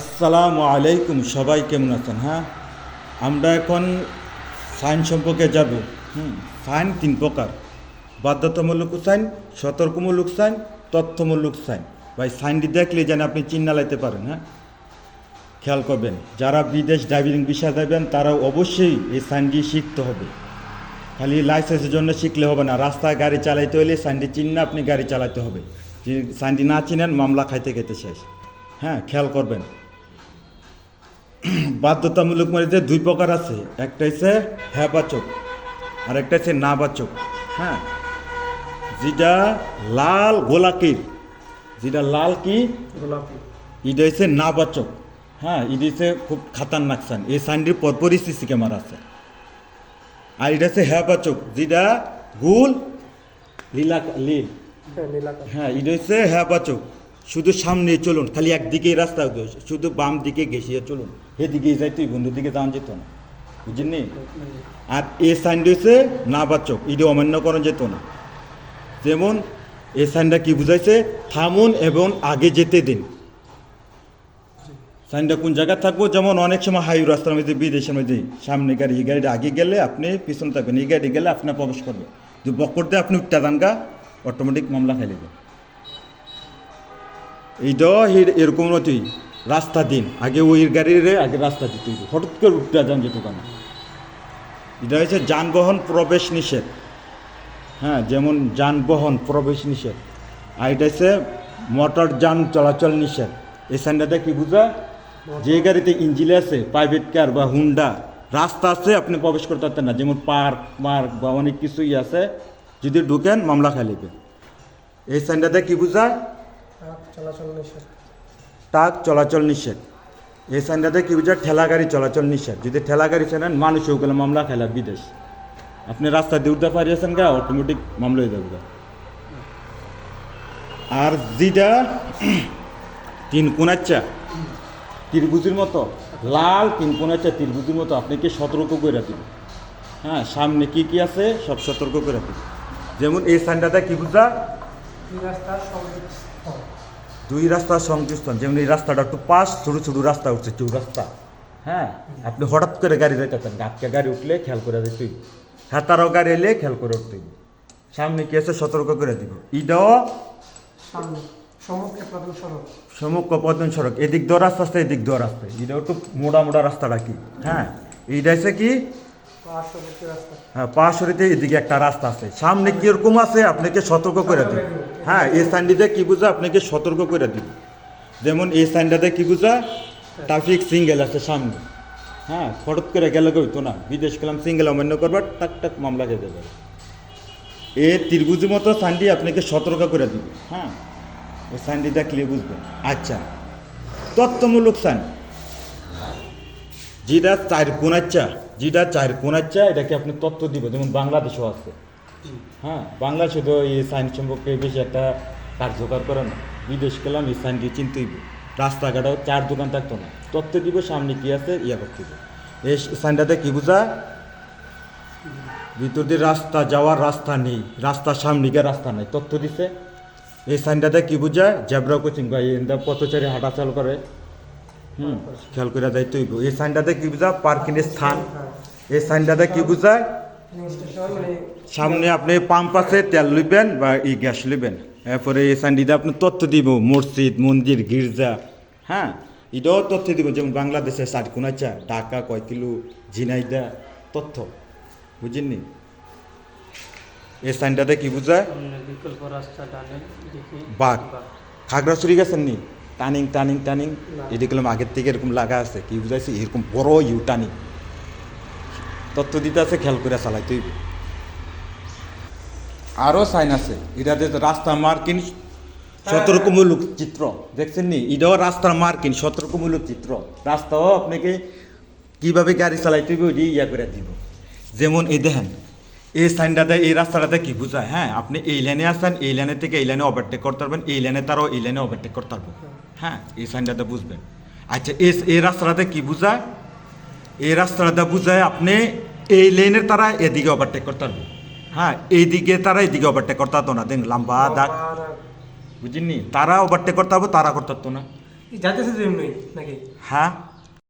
আসসালামু আলাইকুম, সবাই কেমন আছেন হ্যাঁ? আমরা এখন সাইন সম্পর্কে যাব, হুম, সাইন তিন প্রকার। বাধ্যতামূলক সাইন, সতর্কমূলক সাইন, তথ্যমূলক সাইন। ভাই, সাইনটি দেখলে যেন আপনি চিন্না লাইতে পারেন হ্যাঁ? খেয়াল করবেন, যারা বিদেশ ড্রাইভিং বিষয় দেবেন তারা অবশ্যই এই সাইনটি শিখতে হবে। খালি লাইসেন্সের জন্য শিখলে হবে না, রাস্তায় গাড়ি চালাইতে হলে সাইনটি চিন্না আপনি গাড়ি চালাতে হবে। সাইনটি না চিনেন, মামলা খাইতে খাইতে শেষ। হ্যাঁ খেয়াল করবেন। বাধ্যতামূলক মধ্যে দুই প্রকার আছে। একটা হচ্ছে হ্যাঁ বাচক আর একটা হচ্ছে না বাচক হ্যাঁ? যেটা লাল গোলাকির যেটা লাল কি? গোলাপি এটা হচ্ছে না বাচক হ্যাঁ? এটা হচ্ছে খুব খাতারনাক সাইন। এই সাইনটির পরপরই সিসি ক্যামেরা আছে। আর এটা হচ্ছে হ্যাঁ বাচক যেটা গুল লীলা লীল। হ্যাঁ হ্যাঁ এটা হচ্ছে হ্যাঁ বাচক শুধু সামনে চলুন, খালি একদিকেই রাস্তা, শুধু বাম দিকে ঘেসিয়ে চলুন। এদিকে যাইতেই বন্ধুর দিকে যাওয়া যেত না। বুঝলেন আর এ সাইনটা হচ্ছে না বাচক এটা অমান্য করা যেত না। যেমন, এ সাইনটা কি বুঝাইছে? থামুন এবং আগে যেতে দিন। সাইনটা কোন জায়গায় থাকব? যেমন অনেক সময় হাই রাস্তার মধ্যে, বিদেশের মধ্যে, সামনে গাড়ি, এই গাড়িটা আগে গেলে আপনি পিছনে থাকবেন, এই গাড়ি গেলে আপনি প্রবেশ করবেন। যদি বকর দিয়ে, আপনি উঠতে দেন গা অটোমেটিক মামলা খাই নেবেন এইটা এর- এরকম নতুই রাস্তা দিন। আগে ওই গাড়ির, আগে রাস্তা দিতে হঠাৎ করে উঠতে যান যেত কেন এটা হচ্ছে যানবাহন প্রবেশ নিষেধ। হ্যাঁ যেমন যানবাহন প্রবেশ নিষেধ। আর এটা হচ্ছে মোটর যান চলাচল নিষেধ। এই সাইনটাতে কি বুঝা? যে গাড়িতে ইঞ্জিন আছে প্রাইভেট কার বা হুন্ডা রাস্তা আছে, আপনি প্রবেশ করতে পারতেন না। যেমন পার্ক মার্ক বা অনেক কিছুই আছে। যদি ঢুকেন, মামলা নেবেন এই সাইনটাতে কি বুঝা? ট্রাক চলাচল নিষেধ। এই সাইনটাতে কি বুঝা ঠেলা গাড়ি চলাচল নিষেধ। যদি ঠেলা গাড়ি চালান মানুষ ওগুলো মামলা খেলা বিদেশ। আপনি রাস্তা দিয়ে উঠতে পারিয়েছেন গা অটোমেটিক মামলা হয়ে যাবে। আর যেটা তিন কোনাচ্চা ত্রিভুজের মতো লাল তিন কোনাচ্চা ত্রিভুজের মতো আপনাকে সতর্ক করে দিন হ্যাঁ সামনে কি কি আছে সব সতর্ক করে দিন যেমন এই সাইনটাতে কি বুঝা? স্থল দুই রাস্তার সংযোগস্থান যেমন এই রাস্তাটা একটু পাশ ছোটো ছোটো রাস্তা উঠছে চৌ রাস্তা হ্যাঁ আপনি হঠাৎ করে গাড়ি যাইতেছেন গাছকে গাড়ি উঠলে খেয়াল করে দিতে হইব। হ্যাঁ গাড়ি এলে খেয়াল করে উঠতে সামনে কি আছে সতর্ক করে দিব। প্রধান সড়ক। সমুখ পদন সড়ক এদিক দিয়ে রাস্তা আছে এদিক দিয়ে রাস্তা। এটা একটু মোড়া মোড়া রাস্তাটা কি? হ্যাঁ এইটা আছে কি? হ্যাঁ পাশরিতে এদিকে একটা রাস্তা আছে। সামনে কীরকম আছে, আপনাকে সতর্ক করে দিব হ্যাঁ এই সাইনটিতে কি বুঝা, আপনাকে সতর্ক করে দিব যেমন এই সাইনটাতে কি বুঝা, ট্রাফিক সিঙ্গেল আছে সামনে। হ্যাঁ হঠাৎ করে গেলে হইতো না, বিদেশ গেলাম, সিঙ্গেল অমান্য করবার, টাক টাক মামলা খেতে যাবে। এ ত্রিভুজের মতো সাইনটি আপনাকে সতর্ক করে দিবে। হ্যাঁ ওই সাইনটি দেখলে বুঝবেন। আচ্ছা তত্ত্বমূলক সাইন যেটা চার কোনাচ্চা যেটা চার কোনাচ্চা এটাকে আপনি তত্ত্ব দিব, যেমন বাংলাদেশও আছে। হ্যাঁ বাংলাদেশে তো এই সাইন সম্পর্কে বেশি একটা কার্যকর করে না। বিদেশ গেলাম, এই সাইনটি চিনতে হইব রাস্তাঘাটেও চার দোকান থাকতো না। তত্ত্ব দিব, সামনে কি আছে, ইয়া করতে দিব এই সাইনটাতে কী বোঝা? ভিতর দিয়ে রাস্তা যাওয়ার রাস্তা নেই। রাস্তার সামনে গিয়ে রাস্তা নেই। তত্ত্ব দিছে। এই সাইনটাতে কি বোঝায় জেব্রা কোচিং বা পথচারী হাঁটাচল করে। হুম খেয়াল করে দায়িত্ব হইব। এই সাইনটাতে কি বোঝা পার্কিংয়ের স্থান। এই সাইনটাতে কি বোঝায়? মানে সামনে আপনি পাম্প আছে তেল লইবেন বা এই গ্যাস লইবেন। এরপরে এই সাইনটিতে আপনি তথ্য দিব মসজিদ মন্দির গির্জা হ্যাঁ? এটাও তথ্য দিব যেমন বাংলাদেশে সাতকুনাচা ঢাকা কয় কিলো ঝিনাইদা তথ্য। বুঝেননি? এই সাইনটাতে কি বোঝায়? সামনে বিকল্প রাস্তা ডানে দিকে বাঘ। খাগড়াছড়ি গেছেন নি টানিং টানিং টানিং। এদিকে আগের থেকে এরকম লাগা আছে কি বুঝাইছে? এরকম বড় ইউ টানিং তত্ত্ব দিতে আছে খেয়াল করে চালাইতে হইবে। আরও সাইন আছে এটাতে তো রাস্তা মার্কিন সতর্কমূলক চিত্র। দেখছেন নি? এটাও রাস্তার মার্কিন সতর্কমূলক চিত্র। রাস্তাও আপনাকে কীভাবে গাড়ি চালাইতে হবে ওইটি ইয়া করে দিব। যেমন এই দেখেন এই সাইনটাতে এই রাস্তাটাতে কি বোঝায়? হ্যাঁ আপনি এই লাইনে আসেন এই লাইনে থেকে এই লাইনে ওভারটেক করতে পারবেন এই লাইনে তারও এই লাইনে ওভারটেক করতে পারবেন। হ্যাঁ এই সাইনটাতে বুঝবেন। আচ্ছা এস এই রাস্তাটাতে কি বুঝায়? এই রাস্তাটা বুঝায় আপনি এই লেনের তারা এদিকে ওভারটেক করতে পারবেন হ্যাঁ এইদিকে তারা এদিকে ওভারটেক করতে পারতো না। দেখ লম্বা দাগ। বুঝিনি? তারা ওভারটেক করতে হবে তারা করতে পারতো না। যাইতেছে নাকি? হ্যাঁ।